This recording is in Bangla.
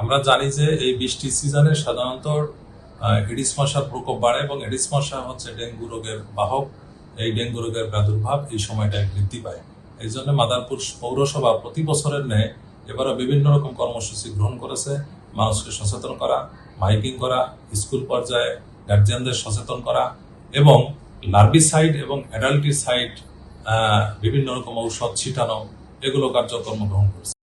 আমরা জানি যে এই বৃষ্টির সিজনে সাধারণত এডিস মশার প্রকোপ বাড়ে এবং এডিস মশা হচ্ছে ডেঙ্গু রোগের বাহক। এই ডেঙ্গু রোগের প্রাদুর্ভাব এই সময়টায় বৃদ্ধি পায়। এই জন্য মাদারপুর পৌরসভা প্রতি বছরের ন্যায় এবারও বিভিন্ন রকম কর্মসূচি গ্রহণ করেছে। মানুষকে সচেতন করা, মাইকিং করা, স্কুল পর্যায়ে গার্জিয়ানদের সচেতন করা এবং লার্বিসাইড এবং অ্যাডাল্টিসাইড বিভিন্ন রকম ঔষধ ছিটানো এগুলো কার্যক্রম গ্রহণ করছে।